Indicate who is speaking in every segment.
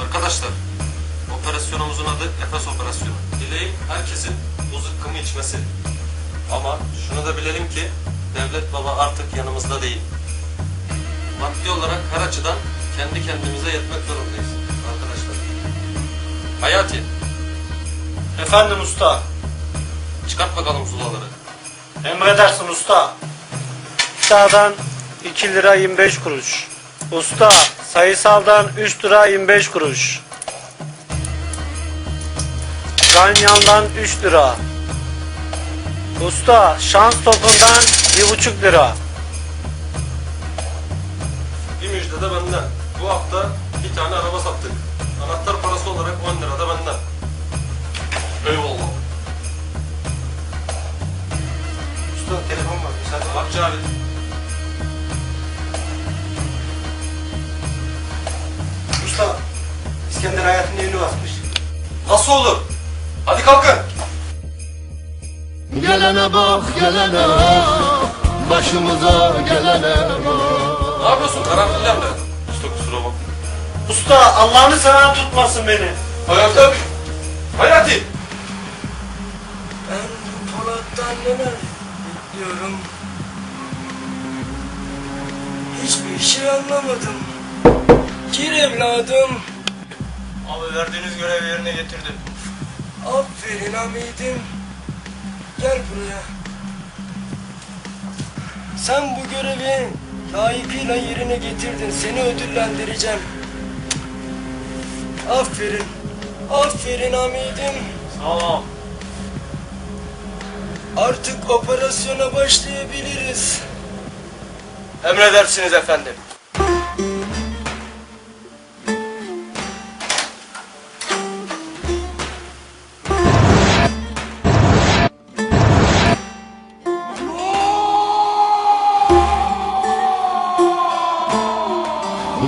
Speaker 1: Arkadaşlar, operasyonumuzun adı Efes Operasyonu. Dileğim herkesin bu zıkkımı içmesi. Ama şunu da bilelim ki devlet baba artık yanımızda değil. Maddi olarak her açıdan kendi kendimize yetmek zorundayız arkadaşlar. Hayati,
Speaker 2: Efendim usta.
Speaker 1: çıkart bakalım zulaları.
Speaker 2: Emredersin usta. Sağdan 2 lira 25 kuruş. Usta sayısaldan 3 lira 25 kuruş. Ganyandan 3 lira. Usta şans topundan 1,5 lira.
Speaker 1: Bir müjde de benden. Bu hafta bir tane araba sattık. Anahtar parası olarak 10 lira da benden. Eyvallah.
Speaker 2: Usta telefon var. Müsaade
Speaker 1: Bak Cavit.
Speaker 3: Gelene bak gelene Başımıza gelene bak
Speaker 1: Ne yapıyorsun karanfillerle? Usta kusura bak.
Speaker 2: Usta Allah'ını seven tutmasın beni.
Speaker 1: Hayati abi. Hayati.
Speaker 4: Ben Polat'tan neler bekliyorum. Hiçbir şey anlamadım. Gir evladım.
Speaker 2: Abi verdiğiniz görevi yerine getirdim.
Speaker 4: Aferin Hamid'im. Gel buraya. Sen bu görevi layıkıyla yerine getirdin. Seni ödüllendireceğim. Aferin. Aferin Hamid'im.
Speaker 2: Tamam.
Speaker 4: Artık operasyona başlayabiliriz.
Speaker 2: Emredersiniz efendim.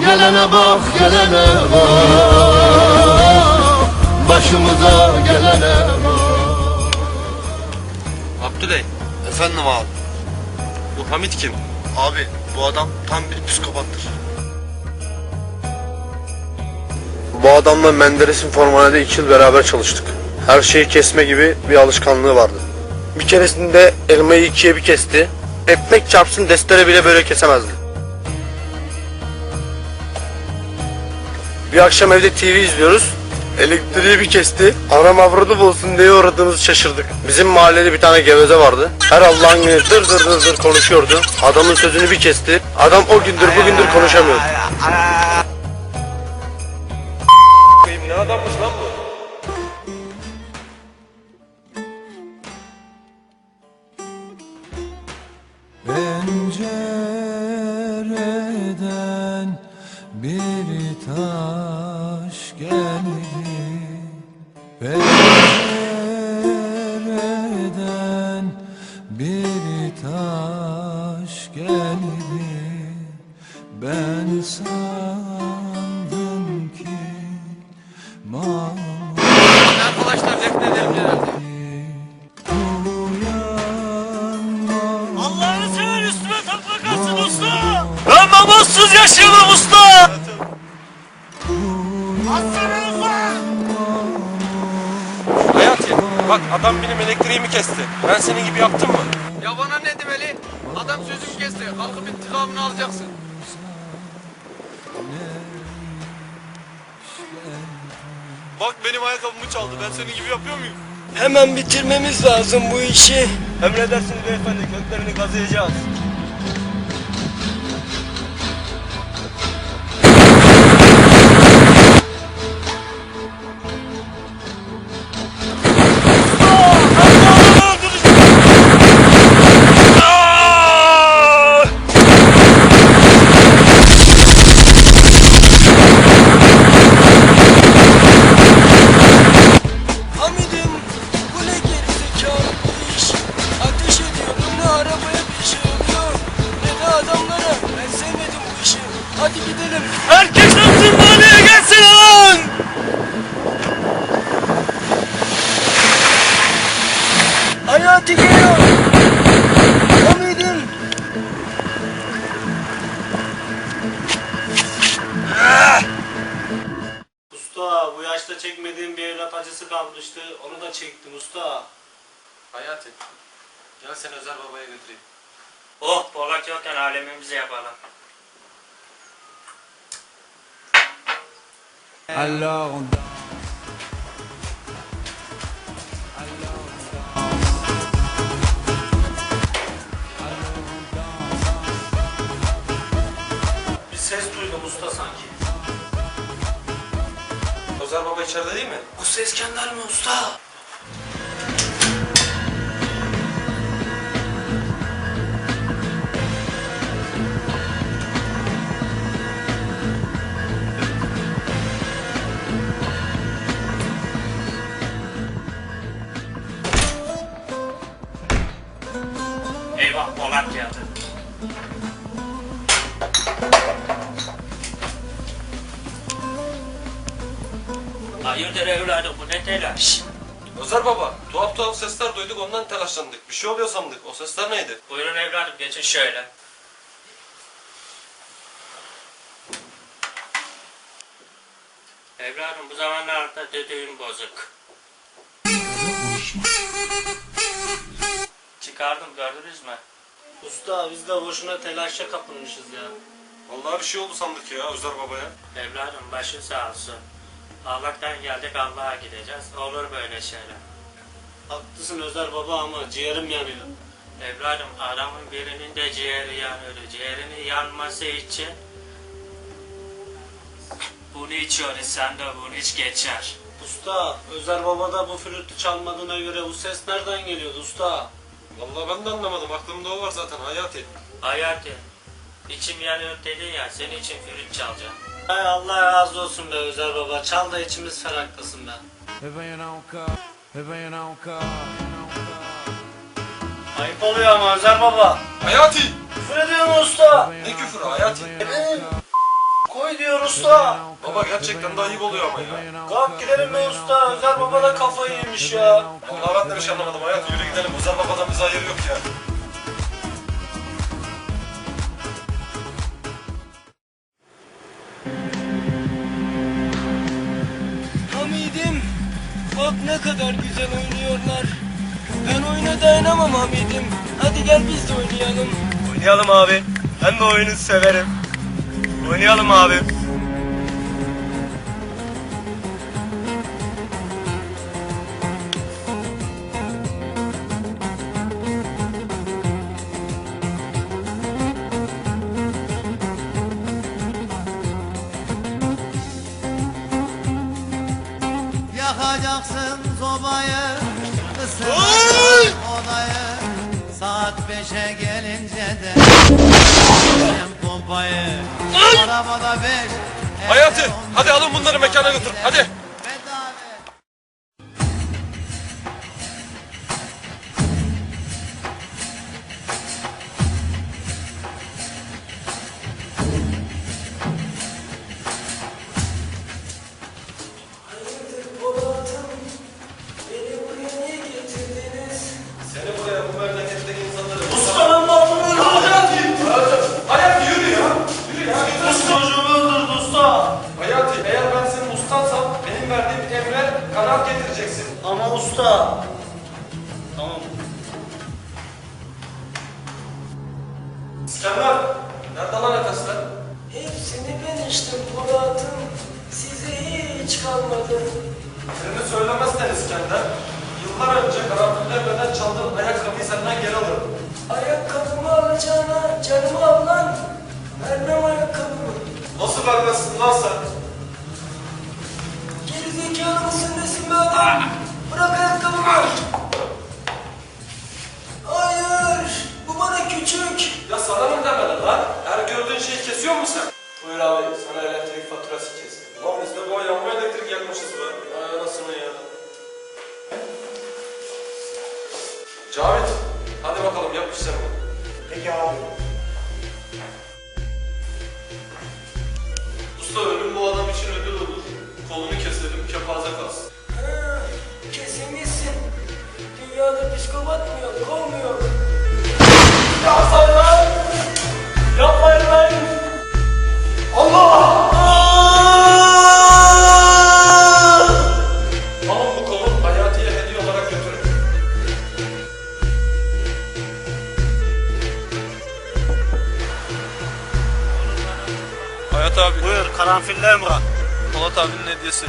Speaker 3: Gelene bak gelene bak Başımıza gelene bak
Speaker 1: Abdüley.
Speaker 5: Efendim abi.
Speaker 1: Bu Hamit kim?
Speaker 5: Abi bu adam tam bir psikopattır. Bu adamla Menderes'in formanede iki yıl beraber çalıştık. Her şeyi kesme gibi bir alışkanlığı vardı. Bir keresinde elmayı ikiye bir kesti. Ekmek çarpsın destere bile böyle kesemezdi. Bir akşam evde TV izliyoruz. Elektriği bir kesti. Anam avradı bulsun diye uğradığımızı şaşırdık. Bizim mahallede bir tane geveze vardı. Her Allah'ın günü dır dır dır dır konuşuyordu. Adamın sözünü bir kesti. Adam o gündür bugündür konuşamıyor.
Speaker 1: Ne adammış
Speaker 6: taş geldi Ben sandım ki Mahmut
Speaker 7: Arkadaşlar defnedelim herhalde.
Speaker 6: uyanmaz
Speaker 2: Allah'ını sever üstüme takla kalsın usta. Ben namussuz yaşıyorum usta.
Speaker 1: Bak adam benim elektriğimi kesti. Ben senin gibi yaptım mı?
Speaker 7: Ya bana ne demeli? Adam sözümü kesti. Kalkıp intikamını alacaksın.
Speaker 5: Bak benim ayakkabımı çaldı. Ben senin gibi yapıyor muyum?
Speaker 4: Hemen bitirmemiz lazım bu işi.
Speaker 2: Emredersiniz beyefendi köklerini kazıyacağız.
Speaker 4: Hadi gidelim. Herkes atsın mahalleye gelsin lan! Hayati geliyor. Ümidim. Usta bu yaşta
Speaker 2: çekmediğim bir evlat acısı kalmıştı. Onu da çektim usta.
Speaker 1: Hayati. Gel seni Özer babaya götüreyim.
Speaker 8: Oh, Polat yokken alemimizi yapalım.
Speaker 9: Alors on danse.
Speaker 2: Bir ses duydum usta sanki.
Speaker 1: Özer baba içeride değil mi?
Speaker 2: Bu ses Kendal mi usta?
Speaker 8: Hayırdır evladım bu ne telaş?
Speaker 1: Özer baba, tuhaf tuhaf sesler duyduk ondan telaşlandık. Bir şey oluyor sandık. O sesler neydi?
Speaker 8: Buyurun evladım geçin şöyle. Evladım bu zamanlarda dediğim bozuk. Çıkardım gördünüz mü?
Speaker 2: Usta biz de boşuna telaşa kapılmışız ya.
Speaker 1: Vallahi bir şey oldu sandık ya Özer babaya.
Speaker 8: Evladım başın sağ olsun. Allah'tan geldik Allah'a gideceğiz. Olur böyle şeyler.
Speaker 2: Haklısın Özer baba ama ciğerim yanıyor.
Speaker 8: Evladım adamın birinin de ciğeri yanıyor. Ciğerinin yanması için bunu içiyoruz sen de bunu iç geçer.
Speaker 2: Usta Özer baba da bu flütü çalmadığına göre bu ses nereden geliyordu usta?
Speaker 1: Vallahi ben de anlamadım. Aklımda o var zaten Hayati.
Speaker 8: Hayati içim yanıyor dedin ya senin için flüt çalacağım.
Speaker 2: Hay Allah razı olsun be Özer baba. Çal da içimiz ferahlasın be. Ayıp oluyor ama Özer baba.
Speaker 1: Hayati!
Speaker 2: Küfür ediyor mu usta?
Speaker 1: Ne küfürü Hayati?
Speaker 2: Koy diyor usta.
Speaker 1: Baba gerçekten de ayıp oluyor ama ya.
Speaker 2: Kalk gidelim be usta. Özer baba da kafayı yemiş ya.
Speaker 1: Vallahi ben de bir şey anlamadım Hayati. Yürü gidelim. Özer babadan bize hayır yok ya.
Speaker 2: Ne kadar güzel oynuyorlar. Ben oyuna dayanamam Hamidim. Hadi gel biz de oynayalım.
Speaker 10: Oynayalım abi. Ben de oyunu severim. Oynayalım abi.
Speaker 11: Yakacaksın sobayı ısınacaksın odayı Saat beşe gelince de Benim pompayı Arabada beş on
Speaker 1: Hadi alın bunları mekana götür. Hadi! İskender! Nerede lan Efesler?
Speaker 2: Hepsini ben içtim Polat'ım. Size hiç kalmadı.
Speaker 1: Seni söylemezsen İskender, yıllar önce karanfil vermeden çaldığın ayakkabıyı senden geri alırım.
Speaker 2: Ayakkabımı alacağına canımı al lan. Vermem ayakkabımı.
Speaker 1: Nasıl vermezsin lan sen?
Speaker 2: Gerizekalı mısın nesin be adam?
Speaker 1: Polat abinin hediyesi.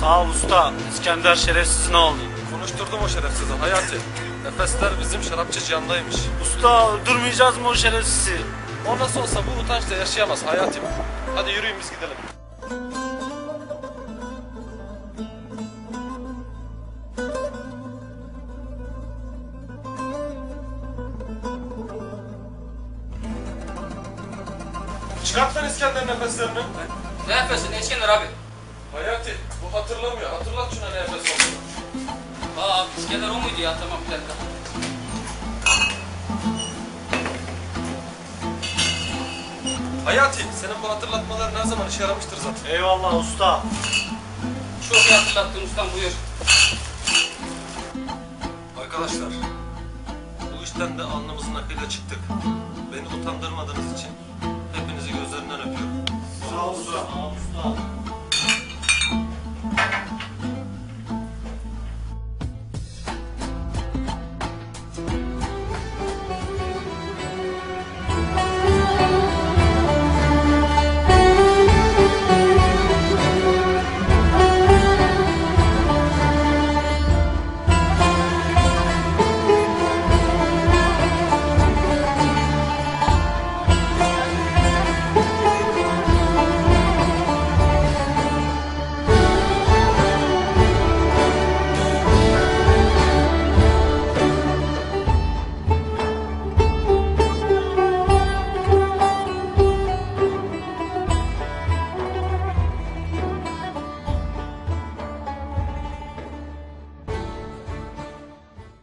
Speaker 2: Sağ ol usta. İskender şerefsiz ne oldu?
Speaker 1: Konuşturdum o şerefsizi Hayati. Efesler bizim şarapçı Cihan'daymış.
Speaker 2: Usta öldürmeyeceğiz mi o şerefsizi?
Speaker 1: O nasıl olsa bu utançla yaşayamaz Hayati. Hadi yürüyün biz gidelim. Çıkart lan İskender nefeslerini.
Speaker 7: Ne yapıyorsun? Ne İskender abi?
Speaker 1: Hayati bu hatırlamıyor. Hatırlat şuna ne nefes olduğunu.
Speaker 7: Aa İskender o muydu ya? Tamam bir dakika.
Speaker 1: Hayati senin bu hatırlatmalar her zaman işe yaramıştır zaten.
Speaker 2: Eyvallah usta.
Speaker 7: Çok iyi hatırlattın ustam buyur.
Speaker 1: Arkadaşlar bu işten de alnımızın akıyla çıktık. Beni utandırmadığınız için hepinizi gözlerinden